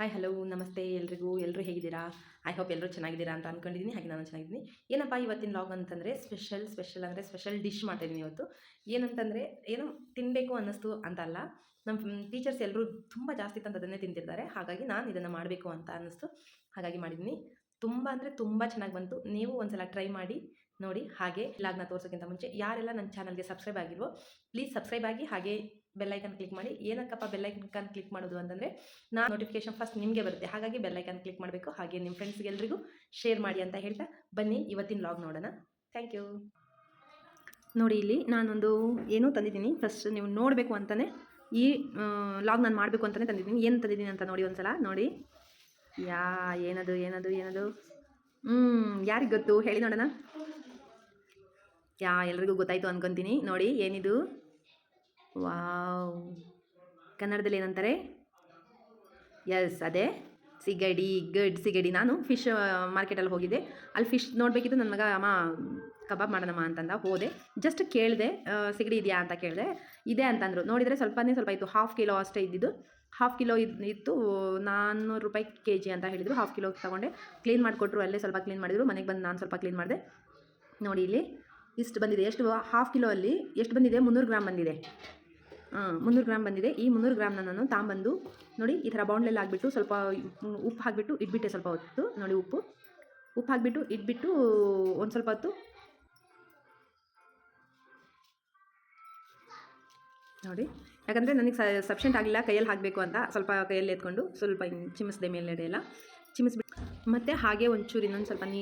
Hi hello ನಮಸ್ತೆ ಎಲ್ರಿಗೂ. ಎಲ್ಲರೂ ಹೇಗಿದ್ದೀರಾ? ಐ ಹೋಪ್ ಎಲ್ಲರೂ ಚೆನ್ನಾಗಿದ್ದೀರಾ ಅಂತ ಅಂದ್ಕೊಂಡಿದ್ದೀನಿ ಹಾಗೆ ನಾನು ಚೆನ್ನಾಗಿದ್ದೀನಿ. ಏನಪ್ಪ ಇವತ್ತಿನ ಲಾಗ್ ಅಂತಂದರೆ ಸ್ಪೆಷಲ್ ಸ್ಪೆಷಲ್ ಅಂದರೆ ಸ್ಪೆಷಲ್ ಡಿಶ್ ಮಾಡಿದ್ದೀನಿ ಇವತ್ತು. ಏನಂತಂದರೆ ಏನು ತಿನ್ನಬೇಕು ಅನ್ನಿಸ್ತು ಅಂತ ಅಲ್ಲ ನಮ್ಮ ಟೀಚರ್ಸ್ ಎಲ್ಲರೂ ತುಂಬ ಜಾಸ್ತಿ ತಂದದನ್ನೇ ತಿಂತಿರ್ತಾರೆ. ಹಾಗಾಗಿ ನಾನು ಇದನ್ನು ಮಾಡಬೇಕು ಅಂತ ಅನ್ನಿಸ್ತು. ಹಾಗಾಗಿ ಮಾಡಿದ್ದೀನಿ. ತುಂಬ ಅಂದರೆ ತುಂಬ ಚೆನ್ನಾಗಿ ಬಂತು. ನೀವು ಒಂದ್ಸಲ ಟ್ರೈ ಮಾಡಿ, ನೋಡಿ, ಹಾಗೆ ಲಾಗ್ನ ತೋರಿಸೋಕ್ಕಿಂತ ಮುಂಚೆ ಯಾರೆಲ್ಲ ನನ್ನ ಚಾನಲ್ಗೆ ಸಬ್ಸ್ಕ್ರೈಬ್ ಆಗಿಲ್ವೋ ಪ್ಲೀಸ್ ಸಬ್ಸ್ಕ್ರೈಬ್ ಆಗಿ ಹಾಗೆ ಬೆಲ್ಲೈಕನ್ ಕ್ಲಿಕ್ ಮಾಡಿ, ಏನಕ್ಕಪ್ಪ ಬೆಲ್ಲೈಕನ್ ಕ್ಲಿಕ್ ಮಾಡೋದು ಅಂತಂದರೆ ನಾ ನೋಟಿಫಿಕೇಶನ್ ಫಸ್ಟ್ ನಿಮಗೆ ಬರುತ್ತೆ. ಹಾಗಾಗಿ ಬೆಲ್ಲೈಕನ್ ಕ್ಲಿಕ್ ಮಾಡಬೇಕು. ಹಾಗೆ ನಿಮ್ಮ ಫ್ರೆಂಡ್ಸ್ಗೆ ಎಲ್ರಿಗೂ ಶೇರ್ ಮಾಡಿ ಅಂತ ಹೇಳ್ತಾ ಬನ್ನಿ. ಇವತ್ತಿನ ಲಾಗ್ ನೋಡೋಣ. ಥ್ಯಾಂಕ್ ಯು ನೋಡಿ ಇಲ್ಲಿ ನಾನೊಂದು ಏನು ತಂದಿದ್ದೀನಿ. ಫಸ್ಟ್ ನೀವು ನೋಡಬೇಕು ಅಂತಲೇ ಈ ಲಾಗ್ ನಾನು ಮಾಡಬೇಕು ಅಂತಲೇ ತಂದಿದ್ದೀನಿ. ಏನು ತಂದಿದ್ದೀನಿ ಅಂತ ನೋಡಿ ಒಂದ್ಸಲ. ನೋಡಿ. ಯಾ, ಏನದು ಏನದು ಏನದು? ಹ್ಞೂ ಯಾರಿಗೆ ಗೊತ್ತು? ಹೇಳಿ ನೋಡೋಣ. ಯಾ, ಎಲ್ರಿಗೂ ಗೊತ್ತಾಯಿತು ಅನ್ಕೊಂತೀನಿ. ನೋಡಿ, ಏನಿದು? ವಾವ್. ಕನ್ನಡದಲ್ಲಿ ಏನಂತಾರೆ? ಎಸ್ ಅದೇ. ಸಿಗಡಿ, ಗಡ್, ಸಿಗಡಿ. ನಾನು ಫಿಶ್ ಮಾರ್ಕೆಟಲ್ಲಿ ಹೋಗಿದ್ದೆ. ಅಲ್ಲಿ ಫಿಶ್ ನೋಡಬೇಕಿತ್ತು. ನನ್ನ ಮಗ, ಅಮ್ಮ, ಕಬಾಬ್ ಮಾಡೋಣಮ್ಮ ಅಂತಂದ. ಹೋದೆ. ಜಸ್ಟ್ ಕೇಳಿದೆ ಸಿಗಡಿ ಇದೆಯಾ ಅಂತ ಕೇಳಿದೆ. ಇದೆ ಅಂತಂದರು. ನೋಡಿದರೆ ಸ್ವಲ್ಪನೇ ಸ್ವಲ್ಪ ಇತ್ತು. ಹಾಫ್ ಕಿಲೋ ಅಷ್ಟೇ ಇದ್ದಿದ್ದು. ಹಾಫ್ ಕಿಲೋ ಇದು, ಇತ್ತು. ನಾನ್ನೂರು ರೂಪಾಯಿ ಕೆ ಜಿ ಅಂತ ಹೇಳಿದರು. ಹಾಫ್ ಕಿಲೋ ತೊಗೊಂಡೆ. ಕ್ಲೀನ್ ಮಾಡಿಕೊಟ್ರು. ಅಲ್ಲೇ ಸ್ವಲ್ಪ ಕ್ಲೀನ್ ಮಾಡಿದರು. ಮನೆಗೆ ಬಂದು ನಾನು ಸ್ವಲ್ಪ ಕ್ಲೀನ್ ಮಾಡಿದೆ. ನೋಡಿ ಇಲ್ಲಿ, ಇಷ್ಟು ಬಂದಿದೆ. ಎಷ್ಟು ಹಾಫ್ ಕಿಲೋ ಅಲ್ಲಿ ಎಷ್ಟು ಬಂದಿದೆ? ಮುನ್ನೂರು ಗ್ರಾಮ್ ಬಂದಿದೆ. ಮುನ್ನೂರು ಗ್ರಾಮ್ ಬಂದಿದೆ. ಈ ಮುನ್ನೂರು ಗ್ರಾಮ್ನ ನಾನು ತಾಂಬಂದು ನೋಡಿ ಈ ಥರ ಬೌಂಡ್ಲೆಲ್ಲ ಹಾಕ್ಬಿಟ್ಟು ಸ್ವಲ್ಪ ಉಪ್ಪು ಹಾಕಿಬಿಟ್ಟು ಇಟ್ಬಿಟ್ಟೆ ಸ್ವಲ್ಪ ಹೊತ್ತು. ನೋಡಿ ಉಪ್ಪು. ಉಪ್ಪು ಹಾಕಿಬಿಟ್ಟು ಇಟ್ಬಿಟ್ಟು ಒಂದು ಸ್ವಲ್ಪ ಹೊತ್ತು ನೋಡಿ. ಯಾಕಂದರೆ ನನಗೆ ಸಫಿಷಿಯೆಂಟ್ ಆಗಲಿಲ್ಲ ಕೈಯಲ್ಲಿ ಹಾಕಬೇಕು ಅಂತ. ಸ್ವಲ್ಪ ಕೈಯಲ್ಲಿ ಎತ್ಕೊಂಡು ಸ್ವಲ್ಪ ಚಿಮ್ಮಿಸಿದೆ ಮೇಲ್ಗಡೆ ಎಲ್ಲ. ಚಿಮಿಸ್ಬಿಟ್ಟು ಮತ್ತು ಹಾಗೆ ಒಂಚೂರು ಇನ್ನೊಂದು ಸ್ವಲ್ಪ ನೀ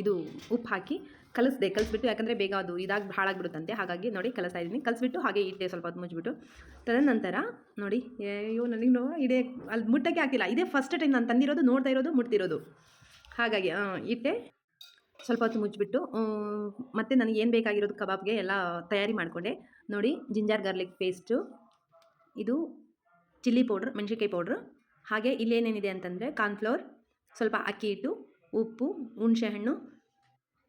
ಇದು ಉಪ್ಪು ಹಾಕಿ ಕಲಿಸ್ದೆ, ಕಲಿಸ್ಬಿಟ್ಟು ಯಾಕಂದರೆ ಬೇಗ ಅದು ಇದಾಗಿ ಹಾಳಾಗ್ಬಿಡುತ್ತಂತೆ. ಹಾಗಾಗಿ ನೋಡಿ ಕಲಿಸ್ತಾ ಇದ್ದೀನಿ. ಕಲಿಸ್ಬಿಟ್ಟು ಹಾಗೆ ಇಟ್ಟೆ ಸ್ವಲ್ಪ ಹೊತ್ತು ಮುಚ್ಚಿಬಿಟ್ಟು, ತದನಂತರ ನೋಡಿ ಅಯ್ಯೋ ನನಗೆ ನೋ ಇಡೇ ಅಲ್ಲಿ ಮುಟ್ಟಕ್ಕೆ ಹಾಕಿಲ್ಲ. ಇದೇ ಫಸ್ಟ್ ಟೈಮ್ ನಾನು ತಂದಿರೋದು, ನೋಡ್ತಾ ಇರೋದು, ಮುಟ್ತಿರೋದು. ಹಾಗಾಗಿ ಇಟ್ಟೆ ಸ್ವಲ್ಪ ಹೊತ್ತು ಮುಚ್ಚಿಬಿಟ್ಟು ಮತ್ತು ನನಗೆ ಏನು ಬೇಕಾಗಿರೋದು ಕಬಾಬ್ಗೆ ಎಲ್ಲ ತಯಾರಿ ಮಾಡಿಕೊಂಡೆ. ನೋಡಿ, ಜಿಂಜರ್ ಗಾರ್ಲಿಕ್ ಪೇಸ್ಟು, ಇದು ಚಿಲ್ಲಿ ಪೌಡ್ರ್, ಮೆಣಸಿನ್ಕಾಯಿ ಪೌಡ್ರ್. ಹಾಗೆ ಇಲ್ಲೇನೇನಿದೆ ಅಂತಂದರೆ ಕಾರ್ನ್ಫ್ಲವರ್ ಸ್ವಲ್ಪ ಅಕ್ಕಿ ಹಿಟ್ಟು, ಉಪ್ಪು, ಹುಣಸೆಹಣ್ಣು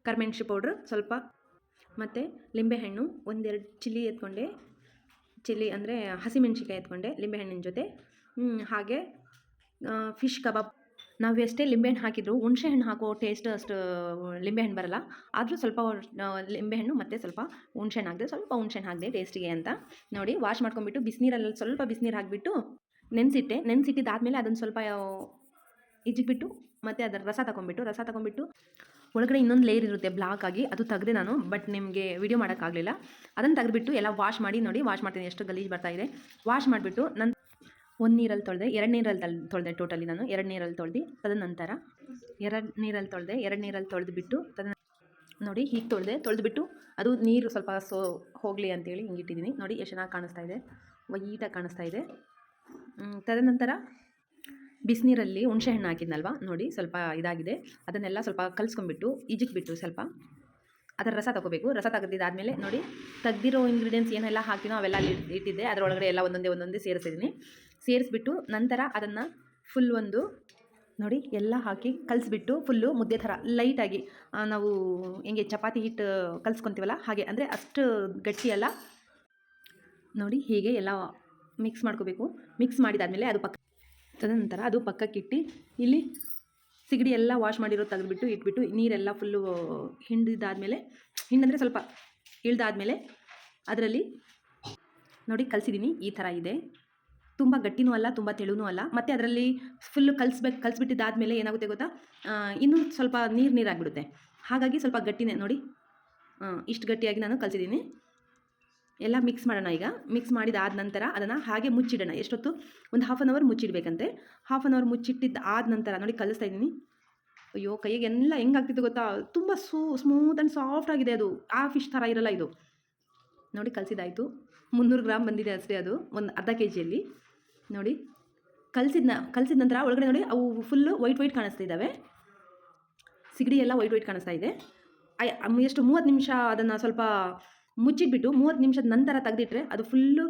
ಕರ್ಮೆಣ್ಸು ಪೌಡ್ರ್ ಸ್ವಲ್ಪ, ಮತ್ತು ಲಿಂಬೆಹಣ್ಣು ಒಂದೆರಡು ಚಿಲ್ಲಿ ಎತ್ಕೊಂಡೆ. ಚಿಲ್ಲಿ ಅಂದರೆ ಹಸಿಮೆಣ್ಸಿಕಾಯಿ ಎತ್ಕೊಂಡೆ ಲಿಂಬೆಹಣ್ಣಿನ ಜೊತೆ. ಹಾಗೆ ಫಿಶ್ ಕಬಾಬ್. ನಾವು ಎಷ್ಟೇ ಲಿಂಬೆಹಣ್ಣು ಹಾಕಿದ್ರು ಹುಣಸೆಹಣ್ಣು ಹಾಕೋ ಟೇಸ್ಟ್ ಅಷ್ಟು ಲಿಂಬೆಹಣ್ಣು ಬರಲ್ಲ. ಆದರೂ ಸ್ವಲ್ಪ ಲಿಂಬೆಹಣ್ಣು ಮತ್ತು ಸ್ವಲ್ಪ ಹುಣಸೆಹಣ್ಣು ಹಾಕಿದೆ, ಸ್ವಲ್ಪ ಹುಣಸೆಹಣ್ಣು ಹಾಕಿದೆ ಟೇಸ್ಟಿಗೆ ಅಂತ. ನೋಡಿ ವಾಶ್ ಮಾಡ್ಕೊಂಬಿಟ್ಟು ಬಿಸಿನೀರಲ್ಲಿ ಸ್ವಲ್ಪ ಬಿಸಿನೀರು ಹಾಕಿಬಿಟ್ಟು ನೆನೆಸಿಟ್ಟೆ. ನೆನೆಸಿಟ್ಟಿದ್ದಾದಮೇಲೆ ಅದನ್ನು ಸ್ವಲ್ಪ ಇಜ್ಜಿಬಿಟ್ಟು ಮತ್ತು ಅದರ ರಸ ತಗೊಂಬಿಟ್ಟು ರಸ ತಗೊಂಬಿಟ್ಟು ಒಳಗಡೆ ಇನ್ನೊಂದು ಲೇಯರ್ ಇರುತ್ತೆ ಬ್ಲಾಕ್ ಆಗಿ, ಅದು ತೆಗೆದೆ ನಾನು ಬಟ್ ನಿಮಗೆ ವಿಡಿಯೋ ಮಾಡೋಕ್ಕಾಗಲಿಲ್ಲ. ಅದನ್ನು ತೆಗೆದುಬಿಟ್ಟು ಎಲ್ಲ ವಾಶ್ ಮಾಡಿ ನೋಡಿ ವಾಶ್ ಮಾಡ್ತೀನಿ, ಎಷ್ಟು ಗಲೀಜು ಬರ್ತಾ ಇದೆ. ವಾಶ್ ಮಾಡಿಬಿಟ್ಟು ನನ್ನ ಒಂದು ನೀರಲ್ಲಿ ತೊಳೆದೆ, ಎರಡು ನೀರಲ್ಲಿ ತಲ್ ತೊಳೆದೆ ಟೋಟಲಿ ನಾನು, ಎರಡು ನೀರಲ್ಲಿ ತೊಳೆದು, ತದನಂತರ ಎರಡು ನೀರಲ್ಲಿ ತೊಳೆದೆ, ಎರಡು ನೀರಲ್ಲಿ ತೊಳೆದುಬಿಟ್ಟು ತದ ನೋಡಿ, ಹೀಗೆ ತೊಳೆದೆ, ತೊಳೆದುಬಿಟ್ಟು ಅದು ನೀರು ಸ್ವಲ್ಪ ಸೋ ಹೋಗಲಿ ಅಂತೇಳಿ ಹಿಂಗಿಟ್ಟಿದ್ದೀನಿ ನೋಡಿ, ಎಷ್ಟು ಚೆನ್ನಾಗಿ ಕಾಣಿಸ್ತಾ ಇದೆ. ವೈಟಾಗಿ ಕಾಣಿಸ್ತಾ ಇದೆ. ತದನಂತರ ಬಿಸಿನೀರಲ್ಲಿ ಹುಣಸೆಹಣ್ಣು ಹಾಕಿದ್ನಲ್ವ? ನೋಡಿ, ಸ್ವಲ್ಪ ಇದಾಗಿದೆ. ಅದನ್ನೆಲ್ಲ ಸ್ವಲ್ಪ ಕಲಿಸ್ಕೊಂಬಿಟ್ಟು ಈಜಿಕ್ಬಿಟ್ಟು ಸ್ವಲ್ಪ ಅದರ ರಸ ತಗೋಬೇಕು. ರಸ ತೆಗೆದಿದ್ದಾದಮೇಲೆ ನೋಡಿ, ತೆಗ್ದಿರೋ ಇಂಗ್ರೀಡಿಯೆಂಟ್ಸ್ ಏನೆಲ್ಲ ಹಾಕಿನೋ ಅವೆಲ್ಲ ಇಟ್ಟಿದ್ದೆ. ಅದರೊಳಗಡೆ ಎಲ್ಲ ಒಂದೊಂದೇ ಒಂದೊಂದೇ ಸೇರಿಸಿದ್ದೀನಿ. ಸೇರಿಸ್ಬಿಟ್ಟು ನಂತರ ಅದನ್ನು ಫುಲ್ ಒಂದು ನೋಡಿ, ಎಲ್ಲ ಹಾಕಿ ಕಲಿಸ್ಬಿಟ್ಟು ಫುಲ್ಲು ಮುದ್ದೆ ಥರ ಲೈಟಾಗಿ ನಾವು ಹೆಂಗೆ ಚಪಾತಿ ಹಿಟ್ಟು ಕಲಿಸ್ಕೊತೀವಲ್ಲ, ಹಾಗೆ. ಅಂದರೆ ಅಷ್ಟು ಗಟ್ಟಿಯಲ್ಲ. ನೋಡಿ, ಹೀಗೆ ಎಲ್ಲ ಮಿಕ್ಸ್ ಮಾಡ್ಕೋಬೇಕು. ಮಿಕ್ಸ್ ಮಾಡಿದಾದಮೇಲೆ ಅದು ಪಕ್ಕ ತದನಂತರ ಅದು ಪಕ್ಕಕ್ಕಿಟ್ಟು ಇಲ್ಲಿ ಸಿಗಡಿ ಎಲ್ಲ ವಾಶ್ ಮಾಡಿರೋ ತೆಗೆದುಬಿಟ್ಟು ಇಟ್ಬಿಟ್ಟು ನೀರೆಲ್ಲ ಫುಲ್ಲು ಹಿಂಡಿದಾದಮೇಲೆ, ಹಿಂಡಂದರೆ ಸ್ವಲ್ಪ ಇಳ್ದಾದ್ಮೇಲೆ ಅದರಲ್ಲಿ ನೋಡಿ ಕಲಿಸಿದ್ದೀನಿ ಈ ಥರ ಇದೆ. ತುಂಬ ಗಟ್ಟಿನೂ ಅಲ್ಲ, ತುಂಬ ತೆಳುವೂ ಅಲ್ಲ. ಮತ್ತು ಅದರಲ್ಲಿ ಫುಲ್ಲು ಕಲಿಸ್ಬೇಕು ಕಲಿಸ್ಬಿಟ್ಟಿದ್ದಾದಮೇಲೆ ಏನಾಗುತ್ತೆ ಗೊತ್ತಾ? ಇನ್ನೂ ಸ್ವಲ್ಪ ನೀರು ನೀರಾಗಿಬಿಡುತ್ತೆ ಹಾಗಾಗಿ ಸ್ವಲ್ಪ ಗಟ್ಟಿನೇ ನೋಡಿ. ಇಷ್ಟು ಗಟ್ಟಿಯಾಗಿ ನಾನು ಕಲಿಸಿದ್ದೀನಿ ಎಲ್ಲ ಮಿಕ್ಸ್ ಮಾಡೋಣ ಈಗ. ಮಿಕ್ಸ್ ಮಾಡಿದಾದ ನಂತರ ಅದನ್ನು ಹಾಗೆ ಮುಚ್ಚಿಡೋಣ. ಎಷ್ಟೊತ್ತು? ಒಂದು ಹಾಫ್ ಆನ್ ಅವರ್ ಮುಚ್ಚಿಡಬೇಕಂತೆ. ಹಾಫ್ ಆನ್ ಅವರ್ ಮುಚ್ಚಿಟ್ಟಿದ್ದು ಆದ ನಂತರ, ನೋಡಿ ಕಲಿಸ್ತಾ ಇದ್ದೀನಿ. ಅಯ್ಯೋ ಕೈಗೆ ಎಲ್ಲ ಹೆಂಗಾಗ್ತಿತ್ತು ಗೊತ್ತಾ? ತುಂಬ ಸೂ ಸ್ಮೂತ್ ಆ್ಯಂಡ್ ಸಾಫ್ಟ್ ಆಗಿದೆ ಅದು. ಆ ಫಿಶ್ ಥರ ಇರಲ್ಲ ಇದು. ನೋಡಿ ಕಲಿಸಿದಾಯಿತು ಮುನ್ನೂರು ಗ್ರಾಮ್ ಬಂದಿದೆ ಅಷ್ಟೇ ಅದು, ಒಂದು ಅರ್ಧ ಕೆ ಜಿಯಲ್ಲಿ ನೋಡಿ ಕಲಿಸಿದ ಕಲಿಸಿದ ನಂತರ ಒಳಗಡೆ ನೋಡಿ, ಅವು ಫುಲ್ಲು ವೈಟ್ ವೈಟ್ ಕಾಣಿಸ್ತಾ ಇದ್ದಾವೆ. ಸಿಗಡಿ ಎಲ್ಲ ವೈಟ್ ವೈಟ್ ಕಾಣಿಸ್ತಾ ಇದೆ. ಎಷ್ಟು ಮೂವತ್ತು ನಿಮಿಷ ಅದನ್ನು ಸ್ವಲ್ಪ ಮುಚ್ಚಿಟ್ಬಿಟ್ಟು ಮೂವತ್ತು ನಿಮಿಷದ ನಂತರ ತೆಗೆದಿಟ್ರೆ ಅದು ಫುಲ್ಲು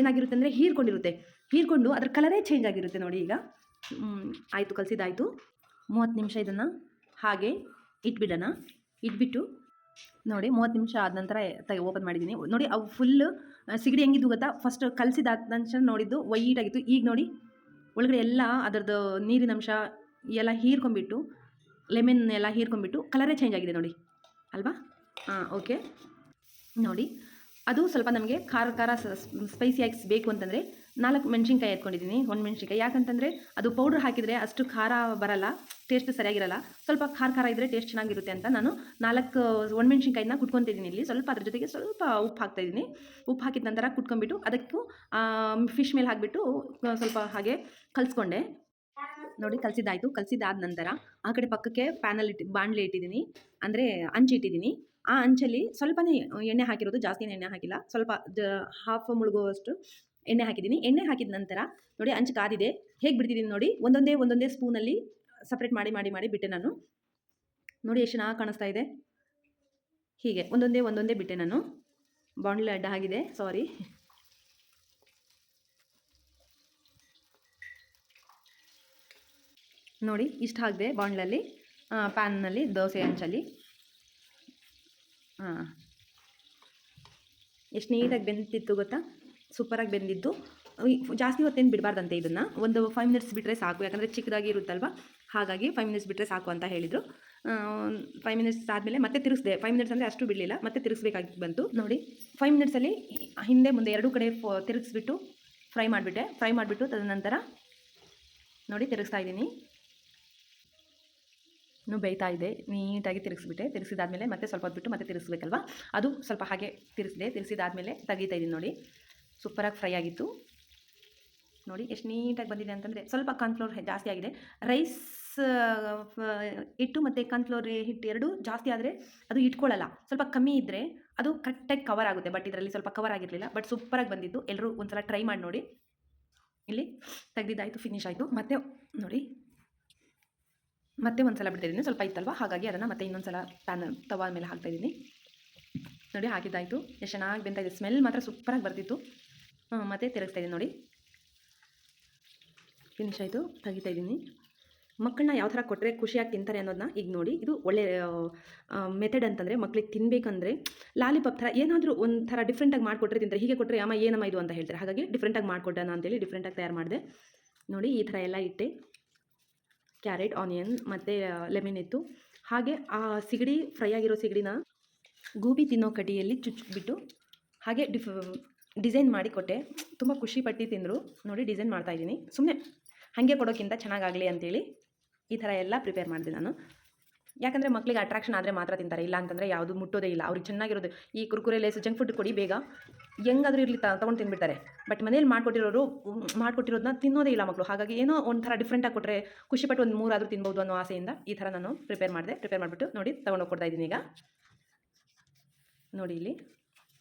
ಏನಾಗಿರುತ್ತೆ ಅಂದರೆ ಹೀರ್ಕೊಂಡಿರುತ್ತೆ. ಹೀರ್ಕೊಂಡು ಅದ್ರ ಕಲರೇ ಚೇಂಜ್ ಆಗಿರುತ್ತೆ ನೋಡಿ ಈಗ. ಆಯಿತು ಕಲಿಸಿದಾಯಿತು ಮೂವತ್ತು ನಿಮಿಷ ಇದನ್ನು ಹಾಗೆ ಇಟ್ಬಿಡೋಣ. ಇಟ್ಬಿಟ್ಟು ನೋಡಿ ಮೂವತ್ತು ನಿಮಿಷ ಆದ ನಂತರ ತ ಓಪನ್ ಮಾಡಿದ್ದೀನಿ. ನೋಡಿ ಅವು ಫುಲ್ಲು ಸಿಗಡಿ ಹೆಂಗಿದ್ದು ಗೊತ್ತಾ? ಫಸ್ಟ್ ಕಲಸಿದ ನಂತರ ನೋಡಿದ್ದು ವೈಟ್ ಆಗಿತ್ತು. ಈಗ ನೋಡಿ ಒಳಗಡೆ ಎಲ್ಲ ಅದರದ್ದು ನೀರಿನ ಅಂಶ ಎಲ್ಲ ಹೀರ್ಕೊಂಬಿಟ್ಟು ಲೆಮನ್ ಎಲ್ಲ ಹೀರ್ಕೊಂಬಿಟ್ಟು ಕಲರೇ ಚೇಂಜ್ ಆಗಿದೆ ನೋಡಿ. ಅಲ್ವಾ? ಹಾಂ ಓಕೆ ನೋಡಿ. ಅದು ಸ್ವಲ್ಪ ನಮಗೆ ಖಾರ ಖಾರ ಸ್ಪೈಸಿಯಾಗಿ ಬೇಕು ಅಂತಂದರೆ ನಾಲ್ಕು ಮೆಣಸಿನ್ಕಾಯಿ ಎತ್ಕೊಂಡಿದ್ದೀನಿ, ಒಂದು ಮೆಣಸಿನ್ಕಾಯಿ. ಯಾಕಂತಂದರೆ ಅದು ಪೌಡ್ರ್ ಹಾಕಿದರೆ ಅಷ್ಟು ಖಾರ ಬರಲ್ಲ ಟೇಸ್ಟ್ ಸರಿಯಾಗಿರಲ್ಲ. ಸ್ವಲ್ಪ ಖಾರ ಖಾರ ಇದ್ದರೆ ಟೇಸ್ಟ್ ಚೆನ್ನಾಗಿರುತ್ತೆ ಅಂತ ನಾನು ನಾಲ್ಕು ಒಣಮೆಣ್ಸಿನ್ಕಾಯಿನ ಕುಟ್ಕೊತಿದ್ದೀನಿ ಇಲ್ಲಿ. ಸ್ವಲ್ಪ ಅದ್ರ ಜೊತೆಗೆ ಸ್ವಲ್ಪ ಉಪ್ಪು ಹಾಕ್ತಾಯಿದ್ದೀನಿ. ಉಪ್ಪು ಹಾಕಿದ ನಂತರ ಕುಟ್ಕೊಂಡ್ಬಿಟ್ಟು ಅದಕ್ಕೂ ಫಿಶ್ ಮೇಲೆ ಹಾಕಿಬಿಟ್ಟು ಸ್ವಲ್ಪ ಹಾಗೆ ಕಲಿಸ್ಕೊಂಡೆ. ನೋಡಿ, ಕಲಸಿದ್ದಾಯಿತು. ಕಲಸಿದ್ದಾದ ನಂತರ ಆ ಕಡೆ ಪಕ್ಕಕ್ಕೆ ಪ್ಯಾನಲ್ಲಿ ಇಟ್ಟು ಬಾಣಲೆ ಇಟ್ಟಿದ್ದೀನಿ. ಅಂದರೆ ಅಂಚಿ ಇಟ್ಟಿದ್ದೀನಿ. ಆ ಅಂಚಲ್ಲಿ ಸ್ವಲ್ಪನೇ ಎಣ್ಣೆ ಹಾಕಿರೋದು ಜಾಸ್ತಿ ಎಣ್ಣೆ ಹಾಕಿಲ್ಲ. ಸ್ವಲ್ಪ ಹಾಫ್ ಮುಳುಗುವಷ್ಟು ಎಣ್ಣೆ ಹಾಕಿದ್ದೀನಿ. ಎಣ್ಣೆ ಹಾಕಿದ ನಂತರ ನೋಡಿ ಅಂಚು ಕಾದಿದೆ. ಹೇಗೆ ಬಿಡ್ತಿದ್ದೀನಿ ನೋಡಿ, ಒಂದೊಂದೇ ಒಂದೊಂದೇ ಸ್ಪೂನಲ್ಲಿ ಸಪ್ರೇಟ್ ಮಾಡಿ ಮಾಡಿ ಮಾಡಿ ಬಿಟ್ಟೆ ನಾನು. ನೋಡಿ ಎಷ್ಟು ಚೆನ್ನಾಗಿ ಕಾಣಿಸ್ತಾ ಇದೆ. ಹೀಗೆ, ಒಂದೊಂದೇ ಒಂದೊಂದೇ ಬಿಟ್ಟೆ ನಾನು. ಬಾಂಡ್ಲಿ ಅಡ್ಡ ಆಗಿದೆ ಸಾರಿ ನೋಡಿ, ಇಷ್ಟು ಹಾಕಿದೆ ಬಾಂಡ್ಲಲ್ಲಿ ಪ್ಯಾನ್ನಲ್ಲಿ ದೋಸೆ ಹಂಚಲ್ಲಿ ಹಾಂ. ಎಷ್ಟು ನೀಟಾಗಿ ಬೆಂದಿತ್ತು ಗೊತ್ತಾ? ಸೂಪರಾಗಿ ಬೆಂದಿದ್ದು. ಜಾಸ್ತಿ ಹೊತ್ತೇನು ಬಿಡಬಾರ್ದಂತೆ ಇದನ್ನು. ಒಂದು ಫೈವ್ ಮಿನಿಟ್ಸ್ ಬಿಟ್ಟರೆ ಸಾಕು. ಯಾಕಂದರೆ ಚಿಕ್ಕದಾಗಿ ಇರುತ್ತಲ್ವ? ಹಾಗಾಗಿ ಫೈವ್ ಮಿನಿಟ್ಸ್ ಬಿಟ್ಟರೆ ಸಾಕು ಅಂತ ಹೇಳಿದರು. ಫೈವ್ ಮಿನಿಟ್ಸ್ ಆದಮೇಲೆ ಮತ್ತೆ ತಿರುಗಿಸಿದೆ. ಫೈವ್ ಮಿನಿಟ್ಸ್ ಅಂದರೆ ಅಷ್ಟು ಬಿಡಲಿಲ್ಲ. ಮತ್ತೆ ತಿರುಗಿಸ್ಬೇಕಾಗಿ ಬಂತು. ನೋಡಿ ಫೈವ್ ಮಿನಿಟ್ಸಲ್ಲಿ ಹಿಂದೆ ಮುಂದೆ ಎರಡೂ ಕಡೆ ಫೋ, ತಿರುಗಿಸ್ಬಿಟ್ಟು ಫ್ರೈ ಮಾಡಿಬಿಟ್ಟೆ. ಫ್ರೈ ಮಾಡಿಬಿಟ್ಟು ತದನಂತರ ನೋಡಿ, ತಿರುಗಿಸ್ತಾ ಇದ್ದೀನಿ. ಇನ್ನೂ ಬೇಯ್ತಾ ಇದೆ. ನೀಟಾಗಿ ತಿರುಗಿಸ್ಬಿಟ್ಟೆ. ತಿರುಗಿಸಿದಾದ್ಮೇಲೆ ಮತ್ತೆ ಸ್ವಲ್ಪ ಹೊತ್ಬಿಟ್ಟು ಮತ್ತೆ ತಿರುಗಿಸ್ಬೇಕಲ್ವಾ? ಅದು ಸ್ವಲ್ಪ ಹಾಗೆ ತಿರುಗಿಸಿದೆ. ತಿರುಗಿಸಿದಾದ್ಮೇಲೆ ತೆಗಿತಾ ಇದ್ದೀನಿ ನೋಡಿ. ಸೂಪರಾಗಿ ಫ್ರೈ ಆಗಿತ್ತು. ನೋಡಿ ಎಷ್ಟು ನೀಟಾಗಿ ಬಂದಿದೆ ಅಂತಂದರೆ ಸ್ವಲ್ಪ ಕಾನ್ಫ್ಲೋರ್ ಜಾಸ್ತಿ ಆಗಿದೆ. ರೈಸ್ ಹಿಟ್ಟು ಮತ್ತು ಕಾನ್ಫ್ಲೋರ್ ಹಿಟ್ಟು ಎರಡು ಜಾಸ್ತಿ ಆದರೆ ಅದು ಇಟ್ಕೊಳ್ಳಲ್ಲ. ಸ್ವಲ್ಪ ಕಮ್ಮಿ ಇದ್ದರೆ ಅದು ಕರೆಕ್ಟಾಗಿ ಕವರ್ ಆಗುತ್ತೆ. ಬಟ್ ಇದರಲ್ಲಿ ಸ್ವಲ್ಪ ಕವರ್ ಆಗಿರಲಿಲ್ಲ. ಬಟ್ ಸೂಪರಾಗಿ ಬಂದಿತ್ತು. ಎಲ್ಲರೂ ಒಂದ್ಸಲ ಟ್ರೈ ಮಾಡಿ ನೋಡಿ. ಇಲ್ಲಿ ತೆಗ್ದಿದ್ದಾಯಿತು ಫಿನಿಶ್ ಆಯಿತು. ಮತ್ತು ನೋಡಿ. ಮತ್ತೆ ಒಂದು ಸಲ ಬಿಡ್ತಾಯಿದ್ದೀನಿ ಸ್ವಲ್ಪ ಇತ್ತಲ್ವ? ಹಾಗಾಗಿ ಅದನ್ನು ಮತ್ತೆ ಇನ್ನೊಂದು ಸಲ ಪ್ಯಾನ್ ತವಾ ಮೇಲೆ ಹಾಕ್ತಾಯಿದ್ದೀನಿ ನೋಡಿ ಹಾಕಿದ್ದಾಯಿತು ಎಷ್ಟು ಚೆನ್ನಾಗಿ ಬೆಂತಾಯಿದೆ ಸ್ಮೆಲ್ ಮಾತ್ರ ಸೂಪರಾಗಿ ಬರ್ತಿತ್ತು. ಮತ್ತೆ ತಿರುಗಿಸ್ತಾ ಇದ್ದೀನಿ ನೋಡಿ. ಫಿನಿಶ್ ಆಯಿತು. ತೆಗಿತಾಯಿದ್ದೀನಿ ಮಕ್ಕಳನ್ನ ಯಾವ ಥರ ಕೊಟ್ಟರೆ ಖುಷಿಯಾಗಿ ತಿಂತಾರೆ ಅನ್ನೋದನ್ನ ಈಗ ನೋಡಿ. ಇದು ಒಳ್ಳೆ ಮೆಥಡ್ ಅಂತಂದರೆ ಮಕ್ಳಿಗೆ ತಿನ್ನಬೇಕಂದ್ರೆ ಲಾಲಿಪಾಪ್ ಥರ ಏನಾದರೂ ಒಂಥರ ಡಿಫ್ರೆಂಟಾಗಿ ಮಾಡಿಕೊಟ್ರೆ ತಿಂತಾರೆ. ಹೀಗೆ ಕೊಟ್ಟರೆ ಅಮ್ಮ, ಏನಮ್ಮ ಇದು? ಅಂತ ಹೇಳ್ತಾರೆ. ಹಾಗಾಗಿ ಡಿಫ್ರೆಂಟಾಗಿ ಮಾಡಿಕೊಡೋಣ ಅಂತೇಳಿ ಡಿಫ್ರೆಂಟಾಗಿ ತಯಾರು ಮಾಡಿದೆ. ನೋಡಿ ಈ ಥರ ಎಲ್ಲ ಇಟ್ಟೆ. ಕ್ಯಾರೆಟ್, ಆನಿಯನ್, ಮತ್ತು ಲೆಮನ್ ಇತ್ತು. ಹಾಗೆ ಆ ಸಿಗಡಿ, ಫ್ರೈ ಆಗಿರೋ ಸಿಗಡಿನ ಗೋಬಿ ತಿನ್ನೋ ಕಡಿಯಲ್ಲಿ ಚುಚ್ಚಿಬಿಟ್ಟು ಹಾಗೆ ಡಿಫ್, ಡಿಸೈನ್ ಮಾಡಿ ಕೊಟ್ಟೆ. ತುಂಬ ಖುಷಿಪಟ್ಟು ತಿಂದರು. ನೋಡಿ, ಡಿಸೈನ್ ಮಾಡ್ತಾಯಿದ್ದೀನಿ ಸುಮ್ಮನೆ ಹಾಗೆ ಕೊಡೋಕ್ಕಿಂತ ಚೆನ್ನಾಗಾಗಲಿ ಅಂತೇಳಿ ಈ ಥರ ಎಲ್ಲ ಪ್ರಿಪೇರ್ ಮಾಡಿದೆ ನಾನು. ಯಾಕಂದರೆ ಮಕ್ಕಳಿಗೆ ಅಟ್ರಾಕ್ಷನ್ ಆದರೆ ಮಾತ್ರ ತಿಂತಾರೆ, ಇಲ್ಲ ಅಂತಂದರೆ ಯಾವುದು ಮುಟ್ಟೋದೇ ಇಲ್ಲ. ಅವ್ರಿಗೆ ಚೆನ್ನಾಗಿರೋದು ಈ ಕುರ್ಕುರೆ ಲೇಸು ಜಂಕ್ ಫುಡ್ ಕೊಡಿ ಬೇಗ. ಹೆಂಗಾದ್ರೂ ಇರಲಿ ತೊಗೊಂಡು ತಿಂದ್ಬಿಡ್ತಾರೆ ಬಟ್ ಮನೇಲಿ ಮಾಡಿಕೊಟ್ಟಿರೋರು ಮಾಡಿಕೊಟ್ಟಿರೋದನ್ನ ತಿನ್ನೋದೇ ಇಲ್ಲ ಮಕ್ಕಳು ಹಾಗಾಗಿ ಏನೋ ಒಂಥರ ಡಿಫ್ರೆಂಟಾಗಿ ಕೊಟ್ಟರೆ ಖುಷಿಪಟ್ಟು ಒಂದು ಮೂರಾದರೂ ತಿನ್ಬೋದು ಅನ್ನೋ ಆಸೆಯಿಂದ ಈ ಥರ ನಾನು ಪ್ರಿಪೇರ್ ಮಾಡಿದೆ. ಪ್ರಿಪೇರ್ ಮಾಡಿಬಿಟ್ಟು ನೋಡಿ ತೊಗೊಂಡು ಕೊಡ್ತಾ ಇದ್ದೀನಿ ಈಗ. ನೋಡಿ ಇಲ್ಲಿ,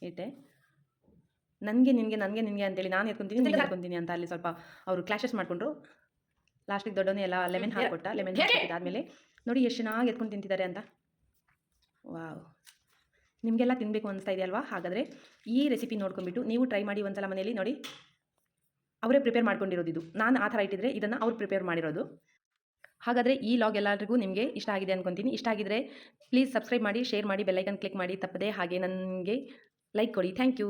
ಇಟ್ಟೆ. ನನಗೆ ನಿನಗೆ ನನಗೆ ನಿನಗೆ ಅಂತೇಳಿ ನಾನು ಎತ್ಕೊಂತೀನಿ, ನೀನು ಎತ್ಕೊಂತೀನಿ ಅಂತ ಅಲ್ಲಿ ಸ್ವಲ್ಪ ಅವರು ಕ್ಲಾಶಸ್ ಮಾಡಿಕೊಂಡ್ರು. ಲಾಸ್ಟಿಗೆ ದೊಡ್ಡವನೇ ಎಲ್ಲ ಲೆಮನ್ ಲೆಮೆನ್ ಲೆಮನ್ ಹಾಕಿದ್ದಾದಮೇಲೆ ನೋಡಿ ಎಷ್ಟು ಚೆನ್ನಾಗಿ ಎತ್ಕೊಂಡು ತಿಂತಿದ್ದಾರೆ ಅಂತ. ವಾವ್. ನಿಮಗೆಲ್ಲ ತಿನ್ನಬೇಕು ಅನಿಸ್ತಾ ಇದೆಯಲ್ವಾ ಹಾಗಾದರೆ ಈ ರೆಸಿಪಿ ನೋಡ್ಕೊಂಬಿಟ್ಟು ನೀವು ಟ್ರೈ ಮಾಡಿ ಒಂದ್ಸಲ ಮನೆಯಲ್ಲಿ ನೋಡಿ. ಅವರೇ ಪ್ರಿಪೇರ್ ಮಾಡ್ಕೊಂಡಿರೋದು ಇದು. ನಾನು ಆ ಥರ ಇಟ್ಟಿದ್ರೆ ಇದನ್ನು ಅವ್ರು ಪ್ರಿಪೇರ್ ಮಾಡಿರೋದು. ಹಾಗಾದರೆ ಈ ಲಾಗ್ ಎಲ್ಲರಿಗೂ ನಿಮಗೆ ಇಷ್ಟ ಆಗಿದೆ ಅನ್ಕೊತೀನಿ. ಇಷ್ಟ ಆಗಿದ್ರೆ ಪ್ಲೀಸ್ ಸಬ್ಸ್ಕ್ರೈಬ್ ಮಾಡಿ ಶೇರ್ ಮಾಡಿ ಬೆಲ್ಲೈಕನ್ ಕ್ಲಿಕ್ ಮಾಡಿ. ತಪ್ಪದೆ ಹಾಗೆ ನನಗೆ ಲೈಕ್ ಕೊಡಿ. Thank you